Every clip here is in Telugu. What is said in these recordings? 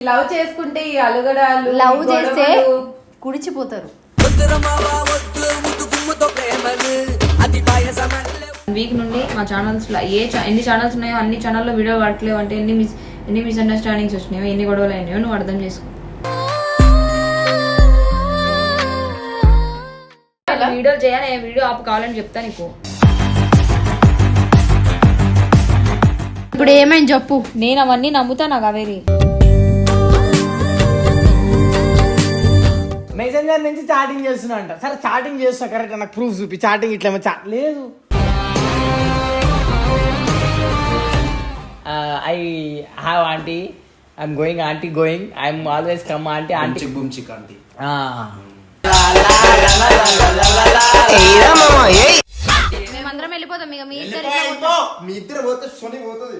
లవ్ చేసుకుంటే ఈ అలుగడాలు లవ్ చేస్తే కుడిచిపోతారు. వీక్ నుండి మా ఛానల్స్లో ఏ cha- ఎన్ని ఛానల్స్ ఉన్నాయో అన్ని ఛానల్లో వీడియో పడట్లేవు అంటే ఎన్ని మిస్ ఎన్ని మిస్అండర్స్టాండింగ్స్ వచ్చినాయో ఎన్ని గొడవలు అయినాయో నువ్వు అర్థం చేసుకో. వీడియోలు చేయాలి వీడియో ఆపు కావాలని చెప్తా నీకు. ఇప్పుడు ఏమైంది చెప్పు. నేను అవన్నీ నమ్ముతా నాకు అవేరి మెసెంజర్ నుంచి చాటింగ్ చేస్తున్నా అంట సరే చాటింగ్ చేస్తున్నా కరెక్ట్ నాకు ప్రూఫ్ చూపి. చాటింగ్ ఇట్లా ఏమో chat- లేదు. I have aunty I'm going aunty going I'm always come aunty aunty chick boom chick aunty మేమందరం వెళ్ళిపోతాం ఇక మీ మీ ఇద్దరు పోతే సొని పోతుంది.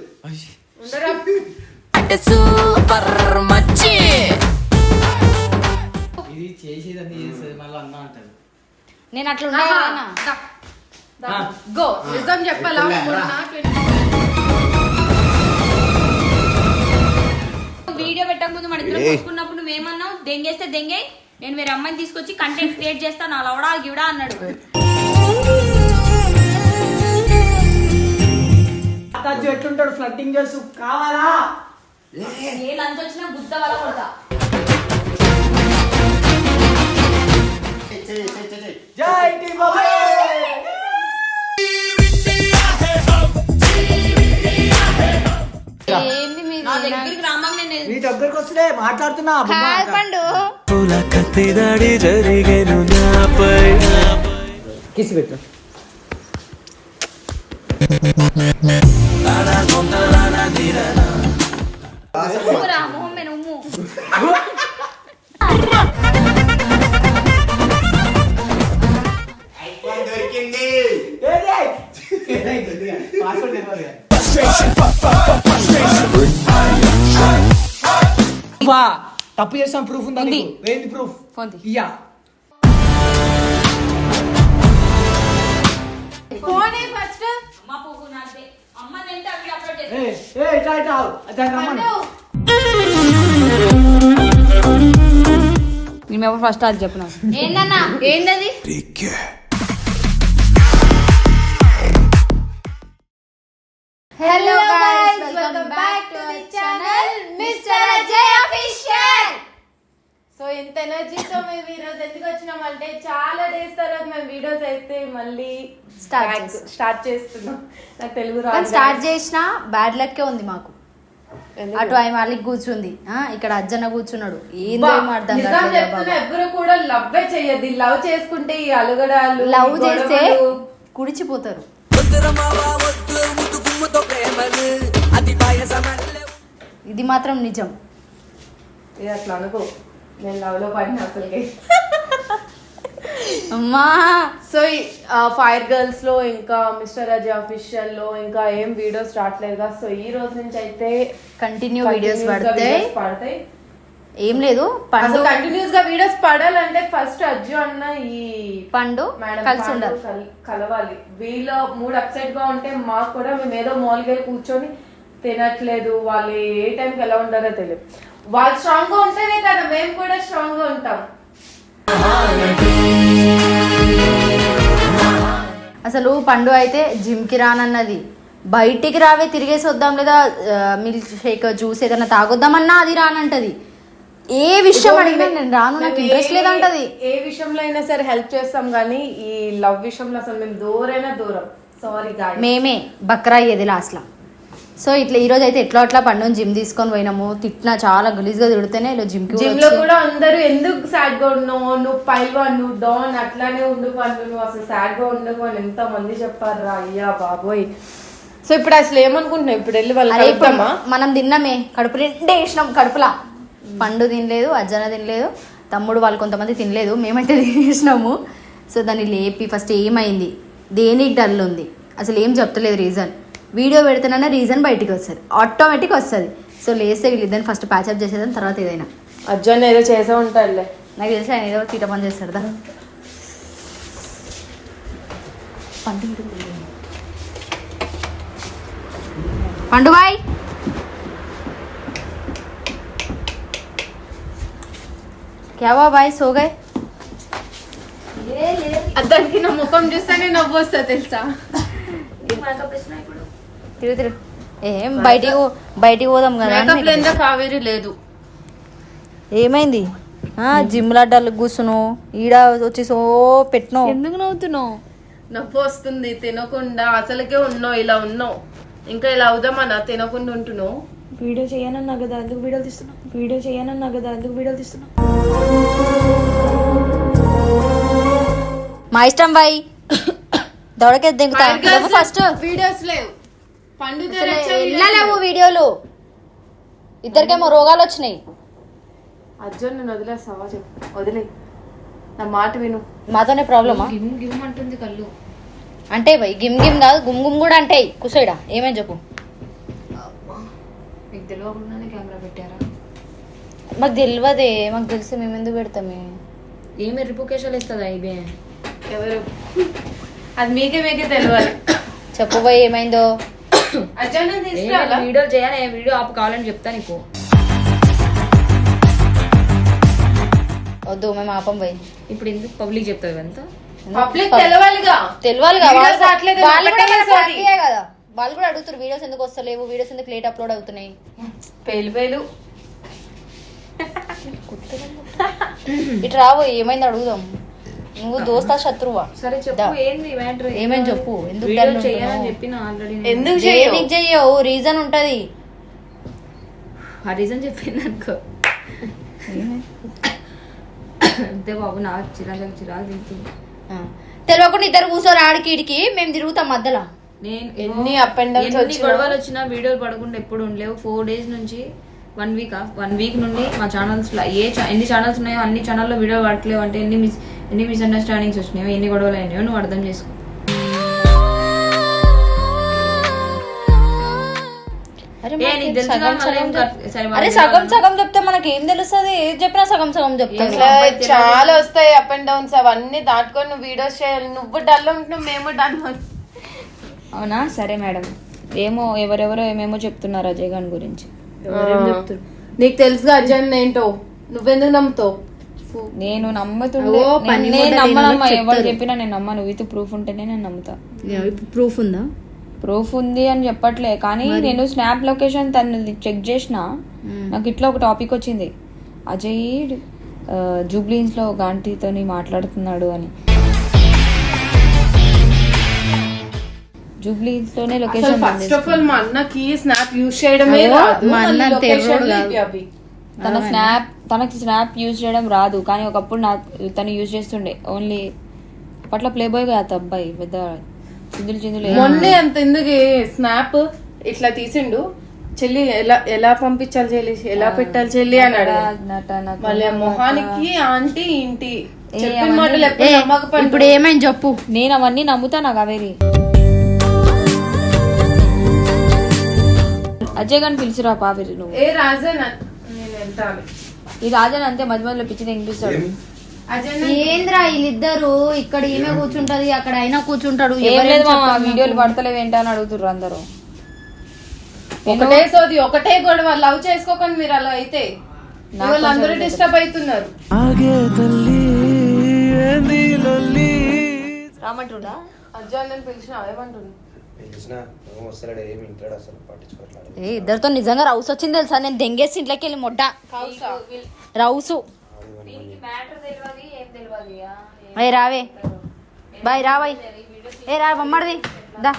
ఇది చేసేది మళ్ళీ అన్న అంటారు. నేను అట్లా. గో నిజం చెప్పాలా? వీడియో పెట్టక ముందు మన ఇద్దరు కొట్టుకున్నప్పుడు నువ్వేమన్నావు దెంగేస్తే దెంగే నేను వేరే అమ్మాయిని తీసుకొచ్చి కంటెంట్ క్రియేట్ చేస్తాను అలా అవడా గివడా అన్నాడు. ఎట్లుంటాడు? ఫ్లట్టింగ్ చేస్తూ కావాలా? ఏ లంచ్ వచ్చినా గుద్ద వల్ల కొడతా. జై టీ బాబాయ్ ఏంది మీరు? నా దగ్గరికి వస్తుందే మాట్లాడుతున్నా కిసి పెట్టు. ఉమ్మురా తప్పు చేస్తాం ప్రూఫ్ ఉందా ఉంది. నీకు? ఏంది ప్రూఫ్ ఫోన్ తీ. ఇయ్యా. ఫోనే ఫస్ట్. అమ్మ పువ్వు నాదే అమ్మ నేను అవి అప్లోడ్ ఏ ఏ ఇట్లా ఇట్లా. దాన్ని రమ్మను. నేను ఎవరు ఫస్ట్ అది చెప్పు నాకు ఏందన్నా ఏందది ఎనర్జీతో మేము ఈ రోజు ఎందుకు వచ్చినామంటే చాలా డేస్ తర్వాత మేము వీడియోస్ అయితే మళ్ళీ చేస్తాం. స్టార్ట్ చేస్తున్నాం. నాకు తెలుగు రాదు స్టార్ట్ చేసిన బ్యాడ్ లక్కే ఉంది మాకు? అటు ఆయన వాళ్ళకి కూర్చుంది. ఆ, ఇక్కడ అజ్జన్న కూర్చున్నాడు. ఎవ్వరు కూడా లవ్వే చెయ్యదు లవ్ చేసుకుంటే ఈ అలుగడాలు లవ్ చేస్తే కుడిచిపోతారు. ఇది మాత్రం నిజం. అట్లా అనుకో. నేను లవ్లో పడిన అసలుకి. అమ్మా! సో ఫైర్ గర్ల్స్లో ఇంకా మిస్టర్ అజయ్ అఫీషియల్లో ఇంకా ఏం వీడియోస్ రావట్లేదు సో ఈ రోజు నుంచి అయితే కంటిన్యూ వీడియోస్ పడతాయి. పడతాయి. ఏం లేదు పండు కంటిన్యూస్గా వీడియోస్ పడాలంటే ఫస్ట్ అజ్జు అన్న ఈ పండు మేడం కలిసి ఉండాలి. కల్- కలవాలి. వీళ్ళ మూడు అప్సెట్గా ఉంటే మాకు కూడా మేము ఏదో వెళ్ళి కూర్చొని తినట్లేదు. వాళ్ళు ఏ టైంకి ఎలా ఉంటారో తెలియదు. వాళ్ళు స్ట్రాంగ్గా ఉంటేనే కదా మేము కూడా స్ట్రాంగ్గా ఉంటాం. అసలు పండు అయితే జిమ్కి రానన్నది. బయటికి రావే తిరిగేసి వద్దాం లేదా మిల్క్ షేక్ జ్యూస్ ఏదైనా తాగొద్దామన్నా అది రానంటది. ఏ విషయం అడిగినా నేను రాను నాకు ఇంట్రెస్ట్ లేదంటది. ఏ విషయంలో అయినా సరే హెల్ప్ చేస్తాం కానీ ఈ లవ్ విషయంలో అసలు మేము దూరైనా దూరం. సారీ మేమే బక్రా అయ్యేది లాస్ట్లో సో ఇట్లా ఈ రోజు అయితే ఎట్లా అట్లా పండుని జిమ్ తీసుకొని పోయినాము. తిట్టినా చాలా గలీజ్గా తిడితేనే ఇలా జిమ్కి జిమ్లో కూడా అందరూ ఎందుకు సాడ్గా ఉన్నావు? నువ్వు పైల్వాన్ నువ్వు డాన్ అట్లానే ఉండు పండు నువ్వు అసలు సాడ్గా ఉండకు అని ఎంత మంది చెప్పారు రా అయ్యా బాబోయ్. సో ఇప్పుడు అసలు ఏమనుకుంటున్నావు? ఇప్పుడు వెళ్ళి వాళ్ళు మనం తిన్నామే. కడుపు నిండే వేసినాం కడుపులా. పండు తినలేదు అజ్జన తినలేదు తమ్ముడు వాళ్ళు కొంతమంది తినలేదు మేమైతే తినేసినాము. సో దాన్ని లేపి ఫస్ట్ ఏమైంది? దేనికి డల్ ఉంది? అసలు ఏం చెప్తలేదు రీజన్. వీడియో పెడితేనన్నా రీజన్ బయటికి వస్తుంది. ఆటోమేటిక్ వస్తుంది. సో లేస్తే వీళ్ళిద్దరిని ఫస్ట్ ప్యాచప్ చేసేదాని తర్వాత ఏదైనా. అర్జున్ ఏదో చేసే ఉంటాడులే. నాకు తెలిసి ఆయన ఏదో తీట పని చేస్తాడు దా. పండు పండు బాయ్. క్యా హువా భాయ్ సో గए దానికి నా ముఖం చూస్తేనే నవ్వు వస్తుంది తెలుసా? తిరుగు తిరుగు ఏం బయటికి బయటికి పోదాం కదా కావేరి లేదు. ఏమైంది? జిమ్ లాడ్డాలు కూర్చును. ఈడ వచ్చి సో పెట్టినావు. ఎందుకు నవ్వుతున్నావు? నవ్వు వస్తుంది తినకుండా అసలుకే ఉన్నావు ఇలా ఉన్నావు. ఇంకా ఇలా అవుదామన్నా తినకుండా ఉంటున్నావు. వీడియో చేయనన్నా కదా ఎందుకు వీడియోలు తీస్తున్నావు. వీడియో చేయనన్నా కదా ఎందుకు వీడియోలు తీస్తున్నావు. మా ఇష్టం బాయ్. దింకుతా. ఫస్ట్ వీడియోస్ లేవు. వెళ్ళలేవు వీడియోలు. ఇద్దరికేమో రోగాలు వచ్చినాయి అర్జున్ నేను వదిలేస్తావా? చెప్పు. వదిలే. నా మాట విను. మాతోనే ప్రాబ్లమా? గిమ్ గిమ్ అంటుంది కళ్ళు. అంటే భయ్ గిమ్ గిమ్ కాదు గుమ్ గుమ్ కూడా అంటే. కుసైడా ఏమని చెప్పు. మీకు తెలియకుండానే కెమెరా పెట్టారా? మాకు తెలియదే మాకు తెలిసి మేము ఎందుకు పెడతామే? ఏమి రిపోకేషాలు ఇస్తుందా ఇవే? ఎవరు? అది మీకే మీకే తెలియాలి చెప్పు భయ్ ఏమైందో? తీసుకురావాలా వీడియోలు చేయను వీడియో ఆపు కావాలని చెప్తా నీకు. వద్దు మేము ఆపం భయ్ ఇప్పుడు ఎందుకు పబ్లిక్ చెప్తావు ఇవంతా పబ్లిక్ తెలవాలిగా. వాళ్ళు కూడా కదా. వాళ్ళు అడుగుతారు వీడియోస్ ఎందుకు వస్తలేవు? వీడియోస్ ఎందుకు లేట్ అప్లోడ్ అవుతున్నాయి? పేలు పేలు. ఇటు రావు ఏమైంది అడుగుదాం. నువ్వు దోస్తా శత్రువా? సరే చెప్పు. ఏంది మ్యాటర్? ఏమని చెప్పు? ఎందుకు ఉంటున్నావు? చెప్పిన ఆల్రెడీ ఎందుకు చేయవు? చెయ్యవు? రీజన్ ఉంటది. ఆ రీజన్ చెప్పింది అనుకో. అంతే బాబు నా చిరాకు చిరాకు తింటుంది. తెలియకుండా ఇద్దరు కూర్చొని ఆడికి ఇడికి మేము తిరుగుతాం మధ్యలో. నేను ఎన్ని up and downs ఎన్ని? గొడవలు వచ్చినా వీడియోలు పడకుండా ఎప్పుడు ఉండలేవు. ఫోర్ డేస్ నుంచి వన్ వీక్ వన్ వీక్ నుండి మా ఛానల్స్లో ఏ ఎన్ని ఛానల్స్ ఉన్నాయో అన్ని ఛానల్లో వీడియో పడట్లేవు అంటే ఎన్ని మిస్ ఎన్ని మిస్అండర్స్టాండింగ్స్ వచ్చినాయో ఎన్ని గొడవలు అయినాయో నువ్వు అర్థం చేసుకో. అరే సగం సగం చెప్తే మనకి ఏం తెలుస్తుంది? ఏది చెప్పినా సగం సగం చెప్తాం. చాలా వస్తాయి అప్ అండ్ డౌన్స్ అవన్నీ దాటుకొని నువ్వు వీడియోస్ చేయాలి. నువ్వు డల్ ఉంటున్నావు మేము డల్ అవునా? సరే మేడం. ఏమో ఎవరెవరో ఏమేమో చెప్తున్నారు అజయ్ గారి గురించి. నీకు తెలుసుగా అర్జున్ ఏంటో? నువ్వెందుకు నమ్ముతావు? నేను నమ్ముతుండే నేను- నమ్మనమ్మా. ఎవరు చెప్పినా నేను నమ్మను. విత్ ప్రూఫ్ ఉంటేనే నేను నమ్ముతా. ప్రూఫ్ ఉందా? ప్రూఫ్ ఉంది అని చెప్పట్లే. కానీ నేను స్నాప్ లొకేషన్ తను చెక్ చేసిన. నాకు ఇట్లా ఒక టాపిక్ వచ్చింది. అజయ్ జూబ్లీన్స్లో ఒక ఆంటీతోని మాట్లాడుతున్నాడు అని. జూబ్లీన్స్లోనే అసలు లొకేషన్ ఫస్ట్ ఆఫ్ ఆల్ మా అన్నకి స్నాప్ యూజ్ చేయడమే మా అన్న తన స్నాప్ తనకి స్నాప్ యూజ్ చేయడం రాదు. కానీ ఒకప్పుడు నా తను యూజ్ చేస్తుండే. ఓన్లీ అప్పట్లో ప్లే బాయ్ కాదు అబ్బాయి పెద్ద చిందులు చిందులు మొన్నే అంత ఎందుకు స్నాప్ ఇట్లా తీసిండు. చెల్లి ఎలా ఎలా పంపించాలి చెల్లి? ఎలా పెట్టాలి చెల్లి అన్నాడు మళ్ళీ మొహానికి ఆంటీ ఇంటి చెప్పిన మాటలు ఎప్పుడు. ఇప్పుడు ఏమైంది చెప్పు. నేను అవన్నీ నమ్ముతాను కావేరి. అజయ్ గారిని పిలిచిరా పావేరి నువ్వు? ఏ రాజన్ నేను వెళ్తాను ఈ రాజన్ అంతే మధ్య మధ్యలో పిచ్చి తెంగిపిస్తాడు ఏంద్రా వీళ్ళిద్దరు? ఇక్కడ ఈమె కూర్చుంటది అక్కడ అయినా కూర్చుంటాడు. ఏం ఎవరేం లేదు మా చెప్పాలి వీడియోలు? పడతలేవు ఏంటి అని అడుగుతుర్రు అందరూ. ఒకటే సోది ఒకటే గొడవ. లవ్ చేసుకోకండి మీరు అలా అయితే. వాళ్ళందరూ డిస్టర్బ్ అవుతున్నారు. ఆగే తల్లి ఏంది లొల్లి? రామంటుండా అర్జున్ నేను పిలిచిన ఏమంటుంది పిలిచిన ఏం ఇద్దరితో నిజంగా రౌస్ వచ్చింది తెలుసా? నేను దెంగేసి ఇంట్లోకి వెళ్ళి మొడ్డ. రౌసు ఏ రావే. బాయ్ రా బాయ్ ఏ రా బొమ్మడిది. దా.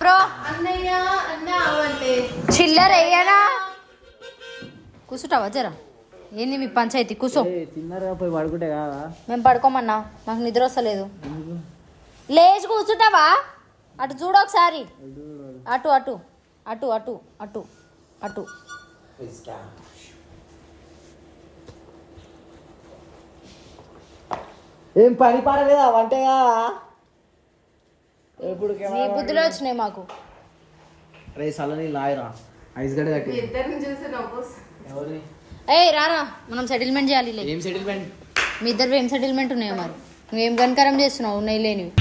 ప్రో అన్నయ్య అన్న అవంటే చిల్లర కూర్చుంటావా జరా? ఏంది మీ పంచాయతీ? తిన్నారా? పోయి పడుకుంటే కాదా? మేము పడుకోమన్నా. మాకు నిద్ర వస్తలేదు. లేచి కూర్చుంటావా అటు చూడు ఒకసారి. అటు అటు. అటు అటు అటు అటు. ఏం పని పడలేదా వంటగా ఎప్పుడు నీ బుద్ధిలో వచ్చినాయి మాకు. రే సలని లాయరా ఐస్ గడ్డ కట్టి. ఇద్దరిని చూసి నవ్వు ఎవరిని? ఏయ్ రారా. మనం సెటిల్మెంట్ చేయాలి లే. ఏం సెటిల్మెంట్ మీ ఇద్దరు ఏం సెటిల్మెంట్ ఉన్నాయో మరి? నువ్వేం కనకరం చేస్తున్నావు? ఉన్నాయి లేనివి.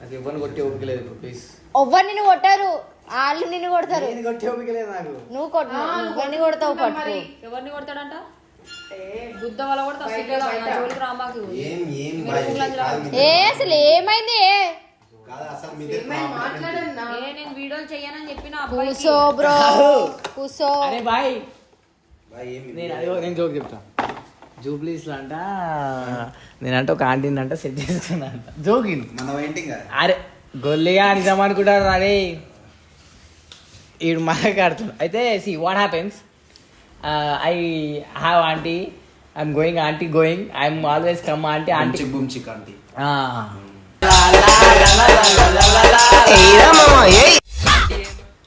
నాకు ఇవ్వని కొట్టి ఓపిక లేదు ప్లీజ్ ఎవ్వరిని నువ్వు కొట్టారు? వాళ్ళు నిన్ను కొడతారు. నేను కొట్టే ఓపిక లేదు నాకు. నువ్వు కొట్టు. నువ్వు కొడతావు పట్టు? ఎవరిని కొడతాడంట? బుద్ధ వల్ల కొడతా సిగ్గుగా, నా జోలికి రామాకు ఏం అసలు ఏమైంది? ఏ? కాదు అసలు మీ దగ్గర ఏమైనా మాట్లాడన్నా. ఏ నేను వీడియోలు చెయ్యనని చెప్పిన కూసో బ్రో. కూసో. అరే బాయ్. బాయ్ ఏమి నేను అదే నేను జోక్ చెప్తా. జూబ్లీస్లో అంట నేనంటే ఒక ఆంటీని అంట సెట్ చేసుకున్నా అంట. జోకింది మన వెయిటింగ్ అరే గొల్లిగా నిజం అనుకుంటారు అరే ఈడు మాట్లాడుతున్నాడు అయితే see what happens I have aunty I'm going aunty going I'm always come aunty. Aunty chick boom chick aunty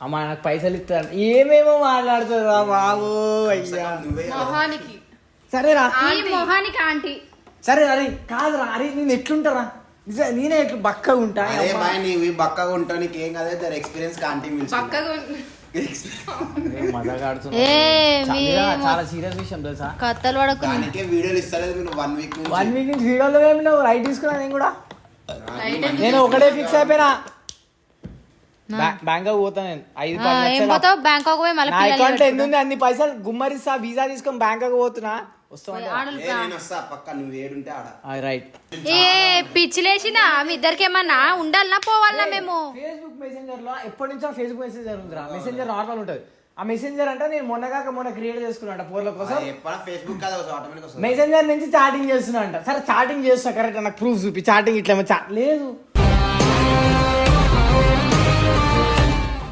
అమ్మ నాకు పైసలు ఇస్తారు ఏమేమో మాట్లాడుతుందా బాబు అయ్యా. సరేరా. ఈ మొహానికి ఆంటీ. సరే అరే కాదురా. అరే నేను ఎట్లుంటారా? నిజం నేనే ఎట్లు బక్కగా ఉంటా. అరే బాయ్ నీవి బక్కగా ఉంటావు నీకు ఏం కాదు ఎక్స్పీరియన్స్ కాంటీ పక్కగా ఉన్న- మజాగా ఏ మీ చాలా సీరియస్ విషయం తెలుసా? కత్తలు పడకు. దానికే వీడియోలు ఇస్తలేదు మీరు వన్ వీక్ నుంచి. వన్ వీక్ నుంచి వీడియోలో ఏమి నువ్వు రైట్ తీసుకున్నా నేను కూడా. నేను ఒకటే ఫిక్స్ అయిపోయినా. బ్యాంకాక్ పోతా నేను. ఐదు ఆ, పది ఏం లక్షలు పోతావు బ్యాంకాక్ పోయి మళ్ళీ నా పిల్లల్ని అకౌంట్ ఎన్ని పెట్టుకుంటావు. ఉంది అన్ని పైసలు గుమ్మరిస్తా వీసా తీసుకొని బ్యాంకాక్ పోతున్నా. రైట్ ఏ పిచ్చిలేసిందా మీ ఇద్దరికి ఏమన్నా ఉండాలనా పోవాలనా మేము? ఫేస్బుక్ మెసెంజర్లో ఎప్పటి నుంచో ఫేస్బుక్ మెసెంజర్ ఉందిరా. మెసెంజర్ నార్మల్ ఉంటది. ఆ మెసెంజర్ అంటే నేను మొన్నగాక మొన్న క్రియేట్ చేసుకున్నా పోర్ల కోసం. ఎప్పుడు ఫేస్బుక్ కాదు ఆటోమేటిక్ వస్తుంది. మెసెంజర్ నుంచి చాటింగ్ చేస్తున్నా అంట. సరే చాటింగ్ చేస్తున్నా కరెక్ట్ నాకు ప్రూఫ్ చూపి. చాటింగ్ ఇట్లా లేదు.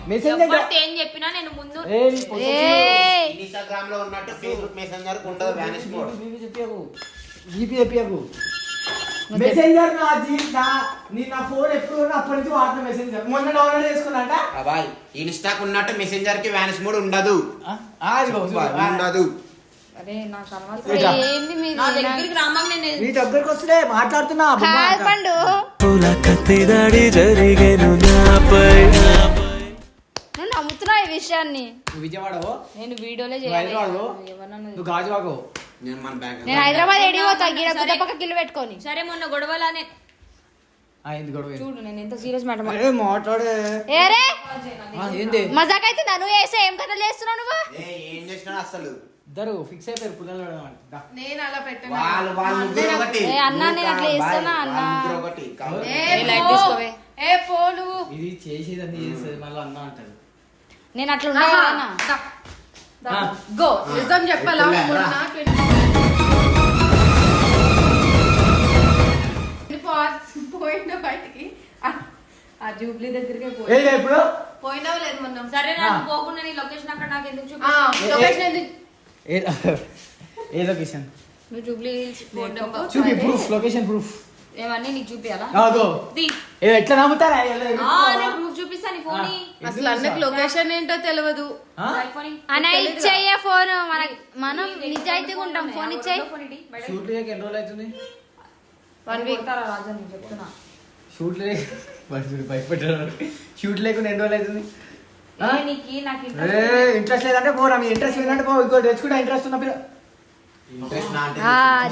మెసెంజర్ ఎవరితో ఏం చెప్పినా నేను ముందు ఇన్స్టాగ్రామ్లో ఉన్నట్టు ఫేస్బుక్ మెసెంజర్ ఉండదు వ్యానిష్ మోడ్ మెసెంజర్ నా జీ- నా నీ నా ఫోన్ ఎప్పుడు ఉన్నా అప్పటి నుంచి వాడుతున్నా మెసెంజర్ మొన్న డౌన్లోడ్ చేసుకున్నా అంట బాయ్ ఇన్స్టాక్ ఉన్నట్టు మెసెంజర్కి వ్యానిష్ మోడ్ ఉండదు. ఉండదు. అరే నాకు అలవాటు ఇట్లా. ఏంది మీది? నా దగ్గరికి రామాకు నేను నీ దగ్గరకు వస్తుందే మాట్లాడుతున్నా జరిగేను నాపై విషయాన్ని. నువ్వు విజయవాడవో? నేను వీడియోలే నువ్వు హైదరాబాదో? ఎవరన్నా నువ్వు గాజువాకో? నేను మన బ్యాంక్ నేను హైదరాబాద్ పోతా? గిడ పక్క కిల్లు పెట్టుకొని. సరే మొన్న గొడవలానే. ఆ, ఏంది గొడవ? చూడు నేను ఎంత సీరియస్ మాట్లాడే. ఏరే ఆ, ఏంది? మజాక్ అయితే నన్ను వేసే ఏం కథలు చేస్తున్నావు నువ్వు? ఏ చేసినా అసలు? ఇద్దరు ఫిక్స్ అయిపోయారు పుల్లలు. నేను అలా పెట్టను. వాళ్ళు వాళ్ళు ముగ్గురు ఒకటి. ఏ అన్నా, నేను అట్లా చేస్తానా అన్నా? ముగ్గురు ఒకటి. ఏ లైట్. తీసుకోవే. ఇది చేసేది అన్ని చేసేది మళ్ళీ అన్న అంటారు నేను అట్లా. గో. నిజం చెప్పాలా? ఎప్పుడులే, మొన్న రా. 24 hours పోయిన బయటికి. ఆ- జూబ్లీ దగ్గరికే పోయి ఏ ఇప్పుడు? పోయినావు లేదు మొన్న. సరే నాకు పోకుండా నీ లొకేషన్ అక్కడ నాకు ఎందుకు చూపి లొకేషన్ ఎందుకు ఏ లొకేషన్ నువ్వు జూబ్లీ చూపి ప్రూఫ్ లొకేషన్ ప్రూఫ్ ఏమన్నీ నీకు చూపియాలా? అదో ది. ఏ ఎట్లా నమ్ముతారా? ఆ, నేను ప్రూఫ్ చూపిస్తా నీ ఫోన్. అసలు అన్నకు లొకేషన్ ఏంటో తెలియదు అన్న ఇచ్చేయ ఫోన్ మన మనం నిజాయితీగా ఉంటాం. ఫోన్ బయట షూట్ లేక ఎన్ని రోజులు అవుతుంది? వన్ వీక్ తారా రాజా నేను చెప్తున్నా. షూట్ లేక భయపెట్టారు షూట్ లేకుండా ఎన్ని రోజులు అవుతుంది? ఇంట్రెస్ట్ లేదంటే పోరా మీ ఇంట్రెస్ట్ లేదంటే పో. ఇంకో తెచ్చుకుంటే ఇంట్రెస్ట్ ఉన్న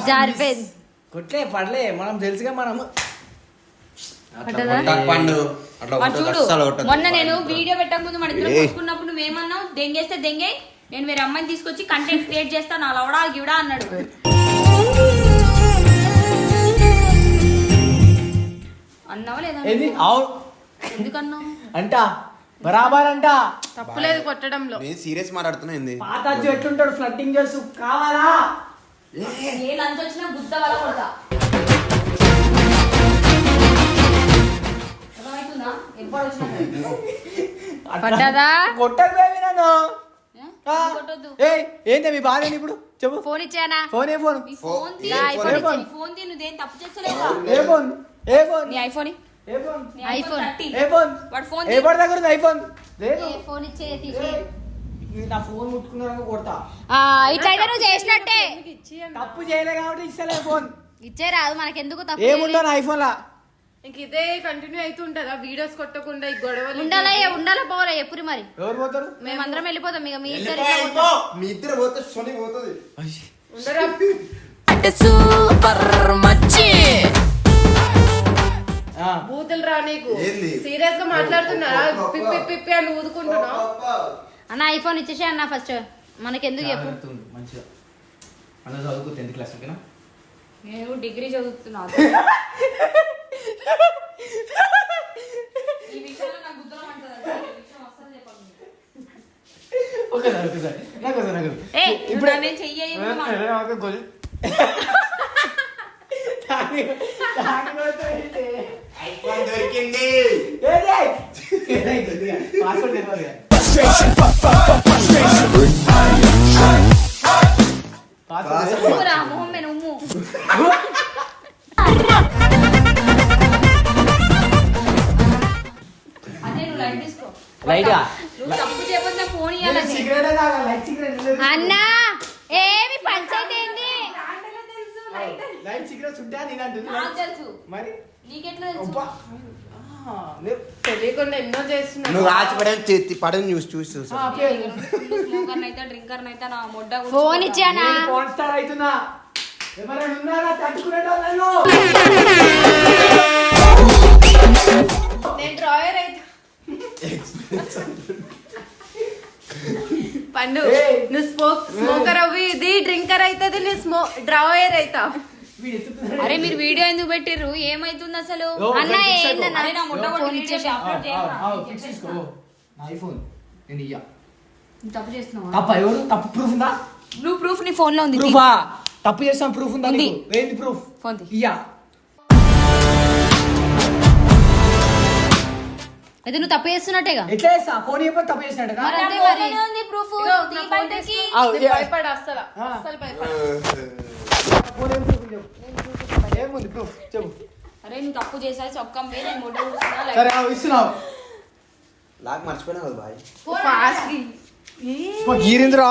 జారిపోయింది. కొట్లే పడలే మనం తెలుసుగా మనం పండు చూడు. మొన్న నేను వీడియో పెట్టక ముందు మన ఇద్దరు. కొట్టుకున్నప్పుడు నువ్వేమన్నావు? దెంగేస్తే దెంగే నేను వేరే అమ్మాయిని తీసుకొచ్చి కంటెంట్ క్రియేట్ చేస్తాను అలా అవడా గివడా అన్నాడు. అన్నావా లేదా ఏంది? అవును ఎందుకన్నావు? అంట. బరాబర్ అంట. తప్పులేదు కొట్టడంలో. నేను సీరియస్ మాట్లాడుతున్నా పాత ఎట్లుంటాడు? ఫ్లట్టింగ్ చేస్తూ కావాలా? ఏ. లంచ్ వచ్చినా గుద్ద వల్ల కొడతా. అర్థమవుతుందా? ఎప్పుడు వచ్చినా అట్లా పడ్డదా? కొట్టకు బేబీ నన్ను. ఏ? ఆ. కొట్టొద్దు. ఏయ్ ఏంటి మీ బాధ ఇప్పుడు? చెప్పు. ఫోన్ ఇచ్చానా? ఫోన్ ఏ ఫోన్ ఫోన్ తీ. ఏ ఫోన్. ఫోన్ తీ నువ్వేం తప్పు చేస్తలేవా? ఏ ఫోన్? ఏ ఫోన్? నీ ఐఫోన్ ఏ ఫోన్? నీ ఐఫోన్. IPhone phone? వాడు ఫోన్ ఏ ఫోన్ దగ్గర ఉంది ఐఫోన్? లేదు. ఫోన్ ఇచ్చే నా ఫోన్ ముట్టుకున్నాను కొడతా. ఇట్లయితే నువ్వు చేసినట్టే. తప్పు చేయలే కాబట్టి ఇస్తలే ఫోన్. ఇచ్చే రాదు మనకెందుకు తప్పు ఏముందో నా ఐఫోన్ లా? ఇంక ఇదే కంటిన్యూ అవుతుంటదా? వీడియోస్ కొట్టకుండా ఈ గొడవలు ఉండాలా ఎప్పుడు మరి? ఎవరు పోతారు? మేమందరం వెళ్ళిపోతాం ఇక మీ ఇద్దరు వెళ్ళిపో, వెళ్ళిపో. మీ ఇద్దరు పోతే సొని పోతుంది. ఉండరా? ఆ. బూతులు రా నీకు. ఏంది? సీరియస్గా మాట్లాడుతున్నారా. పిప్పి పిప్పి అని ఊదుకుంటున్నావు. అన్న ఐఫోన్ ఇచ్చేసే అన్న ఫస్ట్ మనకెందుకు చెప్పు? మంచిగా. అలా చదువుకో టెన్త్ క్లాస్ ఓకేనా? నేను డిగ్రీ చదువుతున్నా ఈ విషయంలో నాకు గుర్తులో ఉంటుంది ఈ విషయం అస్సలు చెప్పను ఒకసారి ఒకసారి. నాకు ఒకసారి నాకు ఏ ఇప్పుడు నేను చెయ్యి ఐఫోన్ దొరికింది. పాస్వర్డ్ తెలియదు అన్నా ఏమి పంచాయతీ ఏంది లైట్ సిగరెట్ నేను అంటుంది మరి? నీకెట్లా తెలియకుండా ఎన్నో చేస్తున్నా నువ్వు ఆచిపడని చేతి పడని చూసి చూసి. చూసి డ్రింకర్ అయితే నా మొడ్డ ఫోన్ ఇచ్చానా? పోన్ స్టార్ అవుతున్నా. ఎవరైనా ఉన్నారా? తట్టుకునేటోళ్ళు నేను డ్రాయర్ అయితే. పండు. నువ్వు స్మోక్ స్మోకర్ అవి ఇది డ్రింకర్ అవుతుంది నీ స్మో డ్రాయర్ అవుతా వీడు ఎత్తుతున్నాడు. అరే మీరు వీడియో ఎందుకు పెట్టిర్రు? ఏమైతుంది అసలు? అన్న. ఏందన్నా? నా మొట్ట వీడియో అప్లోడ్ చేయరా? ఐఫోన్ నేను ఇయ్యా. తప్పు చేస్తున్నావా? తప్ప ఎవరు? తప్పు ప్రూఫ్ ఉందా? నువ్వు ప్రూఫ్ నీ ఫోన్లో ఉంది ప్రూఫా తప్పు చేస్తాం ప్రూఫ్ ఉందా? ఏంది ప్రూఫ్ ఫోన్. ఇయ్యా. అయితే నువ్వు తప్పు చేస్తున్నట్టేగా? ఎట్లా చేస్తా? ఫోన్ చెప్పి తప్పు చేసినట్టు మరి అంతే ఫోన్ మరి. లోనే ఉంది. ప్రూఫ్ నీ బయటకి ఏ- భయపడ అస్సలు. ఆ. అస్సలు భయపడ. ఏముంది ప్రూఫ్ చెప్పు అరే నువ్వు తప్పు చేసావు సొక్కం పోయి నేను మొడ్డ కూర్చున్నా లైట్ సరే ఆ, ఇస్తున్నావు. లాక్ మర్చిపోయినా కదా బాయ్? ఫాస్ట్ గీరింద్రా.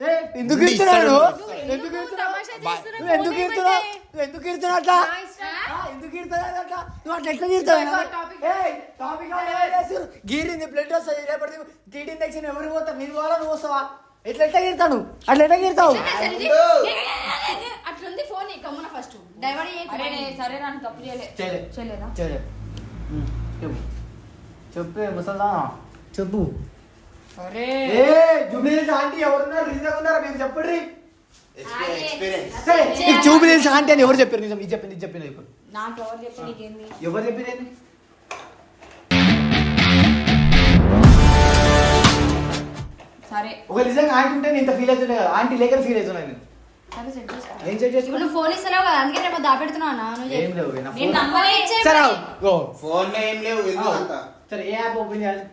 ఏ ఎందుకు ఇస్తున్నాడు. ఎందుకు ఇస్తున్నావు తమాషా చేస్తున్నావు, నువ్వు ఎందుకు ఇస్తున్నావు. నువ్వు ఎందుకు ఇస్తున్నావు అట్లా? ఎందుకు ఇస్తున్నావు అట్లా? నువ్వు అట్లా ఎట్లా గీరింది బ్లడ్ వస్తుంది రేపటి టీటీ ఇంజక్షన్ ఎవరు పోతావు? మీరు పోవాలా నువ్వు వస్తావా? ఎట్లా ఎట్లా గీరుతాను అట్లా ఎట్లా గీరుతావు అట్లుంది ఫోన్ కమ్మున ఫస్ట్ డైవర్ట్ సరే నన్ను తప్పు చేయలే. చేయలే. చేయలేదా? చేయలే. ఉమ్, చెప్పు. చెప్పే ముసల్దా. చెప్పు. అరే. ఏ జూబిలీస్ ఆంటీ ఎవరున్నారు? నిజంగా ఉన్నారా? మీరు చెప్పండి. ఎక్స్పీరియన్స్ జూబిలీస్ ఆంటీ అని ఎవరు చెప్పారు? నిజం ఇది చెప్పింది ఇది చెప్పింది ఇప్పుడు నాకు ఎవరు చెప్పి నీకేంది? ఎవరు చెప్పింది సరే. ఒక నిజంగా ఆంటీ ఉంటే నేను ఇంత ఫీల్ అవుతుండే కదా. ఆంటీ లేక ఫీల్ అవుతున్నాను నేను. సరే సెట్ చేసుకో. ఏం నువ్వు ఫోన్ ఇస్తున్నావు కదా అందుకే రేపు దాపెడుతున్నావు అన్న. నువ్వు ఏం. లేవు నా నేను ఫోన్ నమ్మలే సరే గో ఫోన్లో ఏం లేవు ఎందుకు అంత సరే ఏ యాప్ ఓపెన్ చేయాలి?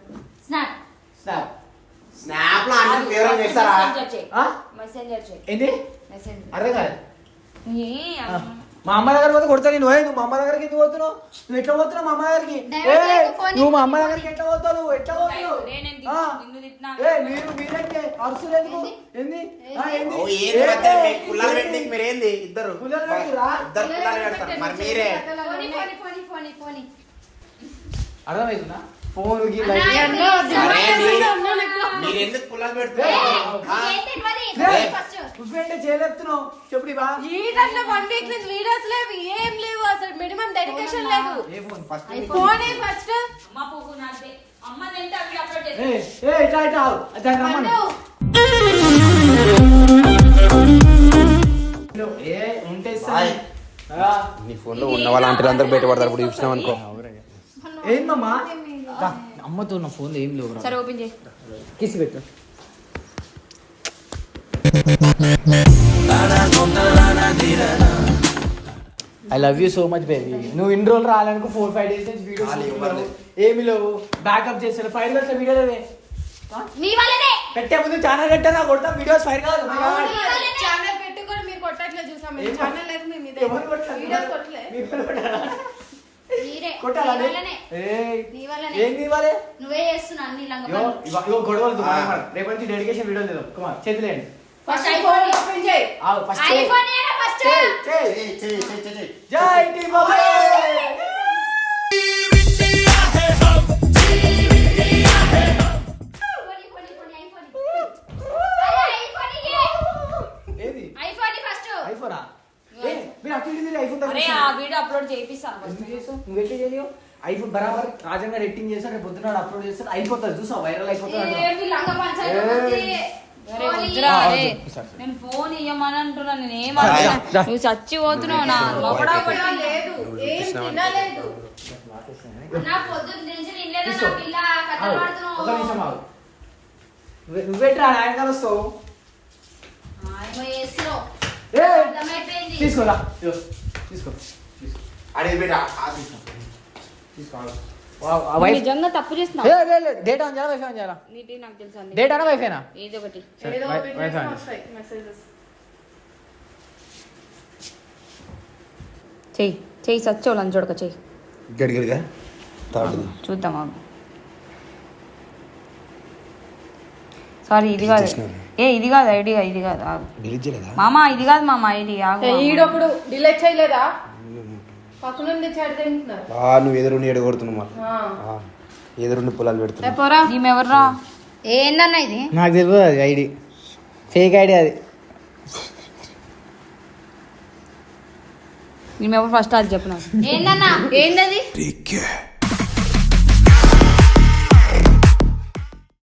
స్నాప్. స్నాప్. స్నాప్లో అంటే ఫేవరెట్ చేస్తారా? మెసెంజర్ చెయ్యి ఆ? మెసెంజర్ చెయ్యి ఏంది? మెసెంజర్ అర్థం కాదు ఏ. మా అమ్మ దగ్గర పోతే కొడతా నేను. నువ్వు మా అమ్మ దగ్గరికి ఎందుకు పోతున్నావు? నువ్వు ఎట్లా పోతున్నావు మా అమ్మ దగ్గరికి? నువ్వు మా అమ్మ దగ్గరికి ఎట్లా పోతావు నువ్వు? ఎట్లా పోతున్నావు? ఆ. ఏ మీరు మీరంటే అరుసులు ఎందుకు? ఏంది? ఆ, ఏంది? ఓ ఏంది మధ్య మీకు పుల్లలు పెట్టి మీరు ఏంది? ఇద్దరు. పుల్లలు పెట్టురా? ఇద్దరు పుల్లలు పెడతారు. మరి మీరే. పోనీ పోనీ పోనీ పోనీ పోనీ. అర్థమవుతుందా ఫోన్ మీరు- ఎందుకు పుల్లలు పెడుతున్నారు? చెప్పు బా ఈ దాంట్లో వన్ వీక్ నుంచి వీడియోస్ లేవు ఏం లేవు అసలు. మినిమం డెడికేషన్ లేదు. ఏ ఫోన్? ఫస్ట్ ఫోనే ఫస్ట్? అమ్మ పువ్వు నాదే. అమ్మ తింటే అవి అప్లోడ్ ఏ చేస్తా ఏ ఇట్లా ఇట్లా. ఆగు. దాన్ని రమ్మను. ఏ ఉంటే ఇస్తాను. బాయ్. ఆ, నీ ఫోన్లో ఉన్న వాళ్ళంటే అందరూ బయటపడతారు. ఇప్పుడు చూసినాం అనుకో ఏందమ్మా? అమ్మతో నా ఫోన్ ఏం లేవు సరే ఓపెన్ చేయి. కిసి పెట్టు. I love you so much baby నువ్వు ఇన్ని రోజులు రాలనుకో ఫోర్ ఫైవ్ డేస్ నుంచి వీడియోస్ ఇవ్వలే. ఏమి లేవు. బ్యాకప్ చేస్తారు ఫైర్ గట్ల వీడియో లేవే నీ వల్లనే. పెట్టే ముందు ఛానల్ పెట్టా కొడతా వీడియోస్ ఫైర్ కాదు ఛానల్ పెట్టుకొని మీరు కొట్టట్లేదు చూసాం ఛానల్ లేదు మీ మీద. ఎవరు కొట్టలేదు? నువ్వే చేస్తున్నావు గొడవలు రేపు నుంచి డెడికేషన్ వీడియో లేదు కుమార్ చేతులేండి ఫస్ట్ ఐఫోన్ ఓపెన్ చేయి. ఫస్ట్ ఐఫోన్ ఏనా ఫస్ట్ చెయ్, చెయ్, చెయ్, చెయ్, చెయ్. జై టీ బాబాయ్ మీరు అటు ఇటు తిరిగి ఐఫోన్ అరే ఆ వీడియో అప్లోడ్? ఐఫోన్ బరాబర్ రాజంగా ఎడిటింగ్ చేస్తాడు రేపు పొద్దున అప్లోడ్ చేస్తాడు అయిపోతుంది. చూసా వైరల్ అయిపోతుంది అరే వద్దురా, అరే. నేను ఫోన్ ఇయ్యమని అంటున్నా నేను ఏమంటున్నా నువ్వు చచ్చి పోతున్నావు నా లోపల కూడా లేదు. ఏం తినలేదు. తీసుకో. ఆగు. ఒక నిమిషం ఆగు. నువ్వే- నువ్వెట్రా ఆయన కలుస్తావు? తీసుకో. తీసుకో. అడిగి నిజంగా తప్పు చేస్తున్నా డేటా ఆన్ చేయాలా వైఫై ఆన్ చేయాలా నీటి నాకు తెలుసు అన్ని. డేటానా వైఫైనా ఏదో ఒకటి. ఏదో వై- ఒకటి వైఫై ఆన్ వస్తాయి మెసేజెస్ చెయ్యి చెయ్యి సచ్చో లంచ్ చూడక చెయ్యి. గడిగడిగా చూద్దాం సారీ ఇది కాదు. ఏ ఇది కాదు ఐడి ఇది కాదు మామా ఇది కాదు మామ ఐడి ఈడప్పుడు డిలీట్ చేయలేదా? ఎదురుండి ఎదురుండి పోరా. ఇది? నాకు తెలియదు అది ఐడి. ఫేక్ ఐడి అది. ఫస్ట్ అది చెప్పిన ఏందన్నా?